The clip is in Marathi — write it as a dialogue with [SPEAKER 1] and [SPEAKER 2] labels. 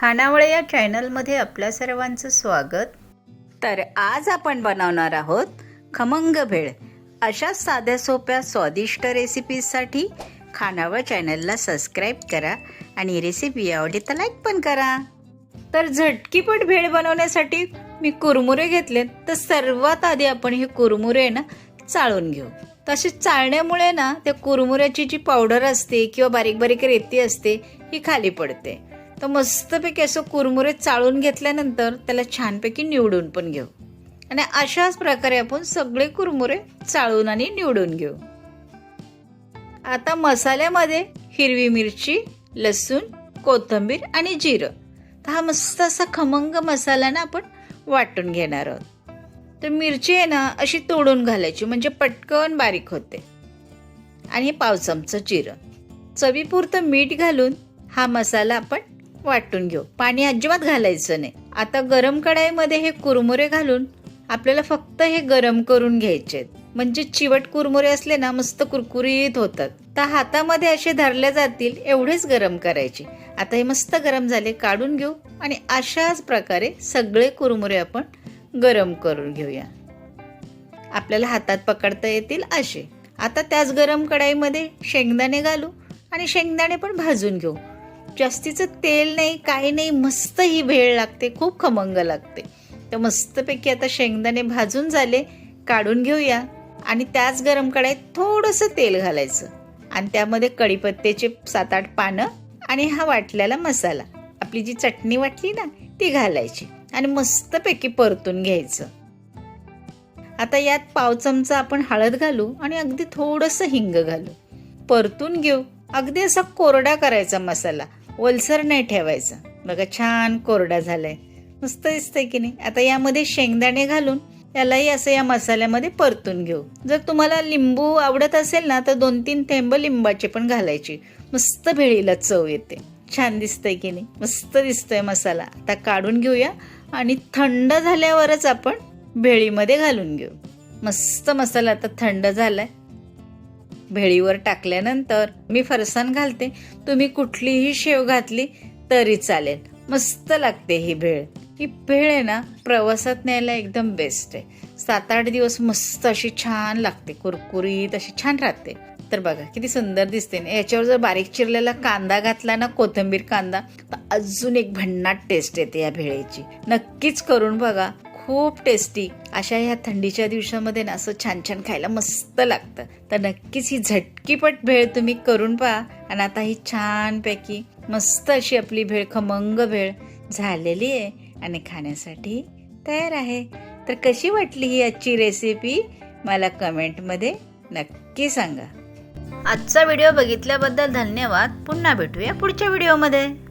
[SPEAKER 1] खानावळे या चॅनलमध्ये आपल्या सर्वांचं स्वागत. तर आज आपण बनवणार आहोत खमंग भेळ. अशा साध्या सोप्या स्वादिष्ट रेसिपीजसाठी खानावळ चॅनलला सबस्क्राईब करा आणि रेसिपी आवडली तर लाईक पण करा. तर झटकीपट भेळ बनवण्यासाठी मी कुरमुरे घेतलेत तर सर्वात आधी आपण हे कुरमुरे ना चाळून घेऊ. तसे चाळण्यामुळे ना त्या कुरमुऱ्याची जी पावडर असते किंवा बारीक बारीक रेती असते ही खाली पडते. तर मस्तपैकी असं कुरमुरे चाळून घेतल्यानंतर त्याला छानपैकी निवडून पण घेऊ. आणि अशाच प्रकारे आपण सगळे कुरमुरे चाळून आणि निवडून घेऊ. आता मसाल्यामध्ये हिरवी मिरची लसूण कोथिंबीर आणि जिरं. तर हा मस्त असा खमंग मसाला ना आपण वाटून घेणार आहोत. तर मिरची आहे ना अशी तोडून घालायची म्हणजे पटकन बारीक होते. आणि पाव चमचं जिरं. चवीपुरतं मीठ घालून हा मसाला आपण वाटून घेऊ. पाणी अजिबात घालायचं नाही. आता गरम कढाईमध्ये हे कुरमुरे घालून आपल्याला फक्त हे गरम करून घ्यायचे म्हणजे चिवट कुरमुरे असले ना मस्त कुरकुरीत होतात. तर हातामध्ये असे धरले जातील एवढेच गरम करायचे. आता हे मस्त गरम झाले काढून घेऊ आणि अशाच प्रकारे सगळे कुरमुरे आपण गरम करून घेऊया. आपल्याला हातात पकडता येतील असे. आता त्याच गरम कढाईमध्ये शेंगदाणे घालू आणि शेंगदाणे पण भाजून घेऊ. जास्तीचं तेल नाही काही नाही मस्त ही भेळ लागते खूप खमंग लागते. तर मस्तपैकी आता शेंगदाणे भाजून झाले काढून घेऊया. आणि त्याच गरम कढाईत थोडंसं तेल घालायचं. आणि त्यामध्ये कढीपत्त्याचे सात आठ पानं आणि हा वाटलेला मसाला. आपली जी चटणी वाटली ना ती घालायची. आणि मस्तपैकी परतून घ्यायचं. आता यात पाव चमचा आपण हळद घालू आणि अगदी थोडंसं हिंग घालू. परतून घेऊ. अगदी असा कोरडा करायचा मसाला. ओलसर नाही ठेवायचा. बघा छान कोरडा झालाय. मस्त दिसतंय की नाही? आता यामध्ये शेंगदाणे घालून त्यालाही असं या मसाल्यामध्ये परतून घेऊ. जर तुम्हाला लिंबू आवडत असेल ना तर दोन तीन थेंब लिंबाचे पण घालायचे. मस्त भेळीला चव येते. छान दिसतंय की नाही? मस्त दिसतोय मसाला. आता काढून घेऊया आणि थंड झाल्यावरच आपण भेळीमध्ये घालून घेऊ. मस्त मसाला आता थंड झालाय. भेळीवर टाकल्यानंतर मी फरसाण घालते. तुम्ही कुठलीही शेव घातली तरी चालेल. मस्त लागते ही भेळ. ही भेळ आहे ना प्रवासात न्यायला एकदम बेस्ट आहे. सात आठ दिवस मस्त अशी छान लागते कुरकुरीत अशी छान राहते. तर बघा किती सुंदर दिसते. ना याच्यावर जर बारीक चिरलेला कांदा घातला ना कोथिंबीर कांदा तर अजून एक भन्नाट टेस्ट येते या भेळेची. नक्कीच करून बघा. खूप टेस्टी अशा ह्या थंडीच्या दिवसामध्ये ना असं छान छान खायला मस्त लागतं. तर नक्कीच ही झटकीपट भेळ तुम्ही करून पहा आणि आता ही छानपैकी मस्त अशी आपली भेळ खमंग भेळ झालेली आहे आणि खाण्यासाठी तयार आहे. तर कशी वाटली ही आजची रेसिपी मला कमेंटमध्ये नक्की सांगा. आजचा व्हिडिओ बघितल्याबद्दल धन्यवाद. पुन्हा भेटूया पुढच्या व्हिडिओमध्ये